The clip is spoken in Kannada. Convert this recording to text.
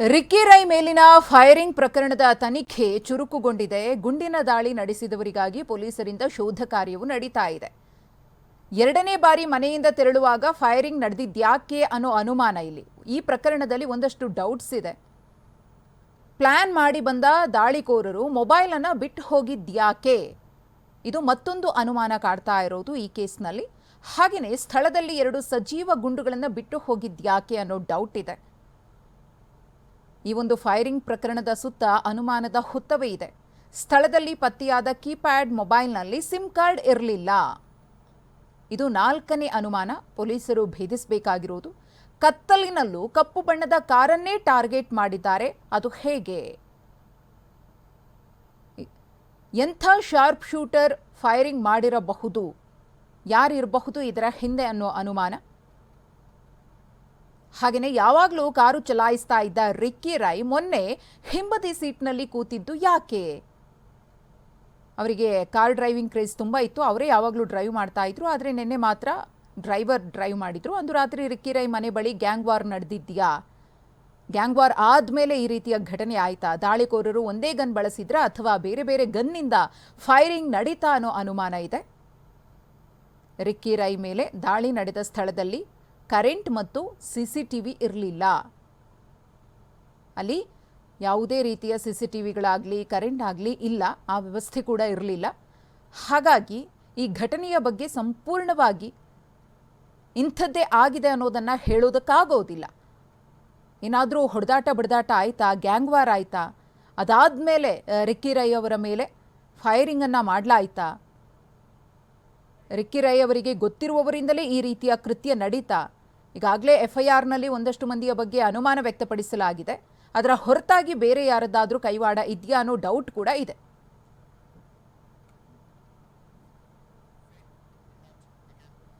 ರಿಕ್ಕಿ ರೈ ಮೇಲಿನ ಫೈರಿಂಗ್ ಪ್ರಕರಣದ ತನಿಖೆ ಚುರುಕುಗೊಂಡಿದೆ. ಗುಂಡಿನ ದಾಳಿ ನಡೆಸಿದವರಿಗಾಗಿ ಪೊಲೀಸರಿಂದ ಶೋಧ ಕಾರ್ಯವು ನಡೀತಾ ಇದೆ. ಎರಡನೇ ಬಾರಿ ಮನೆಯಿಂದ ತೆರಳುವಾಗ ಫೈರಿಂಗ್ ನಡೆದಿದ್ಯಾಕೆ ಅನ್ನೋ ಅನುಮಾನ ಇಲ್ಲಿ. ಈ ಪ್ರಕರಣದಲ್ಲಿ ಒಂದಷ್ಟು ಡೌಟ್ಸ್ ಇದೆ. ಪ್ಲಾನ್ ಮಾಡಿ ಬಂದ ದಾಳಿಕೋರರು ಮೊಬೈಲ್ ಅನ್ನ ಬಿಟ್ಟು ಹೋಗಿದ್ಯಾಕೆ? ಇದು ಮತ್ತೊಂದು ಅನುಮಾನ ಕಾಡ್ತಾ ಇರೋದು ಈ ಕೇಸ್ನಲ್ಲಿ. ಹಾಗೆಯೇ ಸ್ಥಳದಲ್ಲಿ ಎರಡು ಸಜೀವ ಗುಂಡುಗಳನ್ನು ಬಿಟ್ಟು ಹೋಗಿದ್ಯಾಕೆ ಅನ್ನೋ ಡೌಟ್ ಇದೆ. ಈ ಒಂದು ಫೈರಿಂಗ್ ಪ್ರಕರಣದ ಸುತ್ತ ಅನುಮಾನದ ಹುತ್ತವೇ ಇದೆ. ಸ್ಥಳದಲ್ಲಿ ಪತ್ತೆಯಾದ ಕೀಪ್ಯಾಡ್ ಮೊಬೈಲ್ನಲ್ಲಿ ಸಿಮ್ ಕಾರ್ಡ್ ಇರಲಿಲ್ಲ. ಇದು ನಾಲ್ಕನೇ ಅನುಮಾನ. ಪೊಲೀಸರು ಭೇದಿಸಬೇಕಾಗಿರುವುದು. ಕತ್ತಲಿನಲ್ಲೂ ಕಪ್ಪು ಬಣ್ಣದ ಕಾರನ್ನೇ ಟಾರ್ಗೆಟ್ ಮಾಡಿದ್ದಾರೆ. ಅದು ಹೇಗೆ? ಎಂಥ ಶಾರ್ಪ್ ಶೂಟರ್ ಫೈರಿಂಗ್ ಮಾಡಿರಬಹುದು? ಯಾರಿರಬಹುದು ಇದರ ಹಿಂದೆ ಅನ್ನೋ ಅನುಮಾನ. ಹಾಗೆಯೇ ಯಾವಾಗಲೂ ಕಾರು ಚಲಾಯಿಸ್ತಾ ಇದ್ದ ರಿಕ್ಕಿ ರೈ ಮೊನ್ನೆ ಹಿಂಬದಿ ಸೀಟ್ನಲ್ಲಿ ಕೂತಿದ್ದು ಯಾಕೆ? ಅವರಿಗೆ ಕಾರ್ ಡ್ರೈವಿಂಗ್ ಕ್ರೇಜ್ ತುಂಬ ಇತ್ತು. ಅವರೇ ಯಾವಾಗಲೂ ಡ್ರೈವ್ ಮಾಡ್ತಾ ಇದ್ರು. ಆದರೆ ನಿನ್ನೆ ಮಾತ್ರ ಡ್ರೈವರ್ ಡ್ರೈವ್ ಮಾಡಿದ್ರು. ಅಂದು ರಾತ್ರಿ ರಿಕ್ಕಿ ರೈ ಮನೆ ಬಳಿ ಗ್ಯಾಂಗ್ ವಾರ್ ನಡೆದಿದ್ಯಾ? ಗ್ಯಾಂಗ್ ವಾರ್ ಆದಮೇಲೆ ಈ ರೀತಿಯ ಘಟನೆ ಆಯ್ತಾ? ದಾಳಿಕೋರರು ಒಂದೇ ಗನ್ ಬಳಸಿದ್ರ ಅಥವಾ ಬೇರೆ ಬೇರೆ ಗನ್ನಿಂದ ಫೈರಿಂಗ್ ನಡೀತಾ ಅನ್ನೋ ಅನುಮಾನ ಇದೆ? ರಿಕ್ಕಿ ರೈ ಮೇಲೆ ದಾಳಿ ನಡೆದ ಸ್ಥಳದಲ್ಲಿ ಕರೆಂಟ್ ಮತ್ತು ಸಿಸಿಟಿವಿ ಇರಲಿಲ್ಲ. ಅಲ್ಲಿ ಯಾವುದೇ ರೀತಿಯ ಸಿ ಸಿ ಟಿ ವಿಗಳಾಗಲಿ ಕರೆಂಟ್ ಆಗಲಿ ಇಲ್ಲ, ಆ ವ್ಯವಸ್ಥೆ ಕೂಡ ಇರಲಿಲ್ಲ. ಹಾಗಾಗಿ ಈ ಘಟನೆಯ ಬಗ್ಗೆ ಸಂಪೂರ್ಣವಾಗಿ ಇಂಥದ್ದೇ ಆಗಿದೆ ಅನ್ನೋದನ್ನು ಹೇಳೋದಕ್ಕಾಗೋದಿಲ್ಲ. ಏನಾದರೂ ಹೊಡೆದಾಟ ಬಡದಾಟ ಆಯಿತಾ, ಗ್ಯಾಂಗ್ ವಾರ್ ಆಯಿತಾ ಅದಾದ ಮೇಲೆ ರಿಕ್ಕಿ ರೈ ಅವರ ಮೇಲೆ ಫೈರಿಂಗನ್ನು ಮಾಡಲಾಯ್ತಾ? ರಿಕ್ಕಿ ರೈ ಅವರಿಗೆ ಗೊತ್ತಿರುವವರಿಂದಲೇ ಈ ರೀತಿಯ ಕೃತ್ಯ ನಡೀತಾ? ಈಗಾಗಲೇ ಎಫ್ಐಆರ್ನಲ್ಲಿ ಒಂದಷ್ಟು ಮಂದಿಯ ಬಗ್ಗೆ ಅನುಮಾನ ವ್ಯಕ್ತಪಡಿಸಲಾಗಿದೆ. ಅದರ ಹೊರತಾಗಿ ಬೇರೆ ಯಾರದ್ದಾದರೂ ಕೈವಾಡ ಇದೆಯಾ ಅನ್ನೋ ಡೌಟ್ ಕೂಡ ಇದೆ.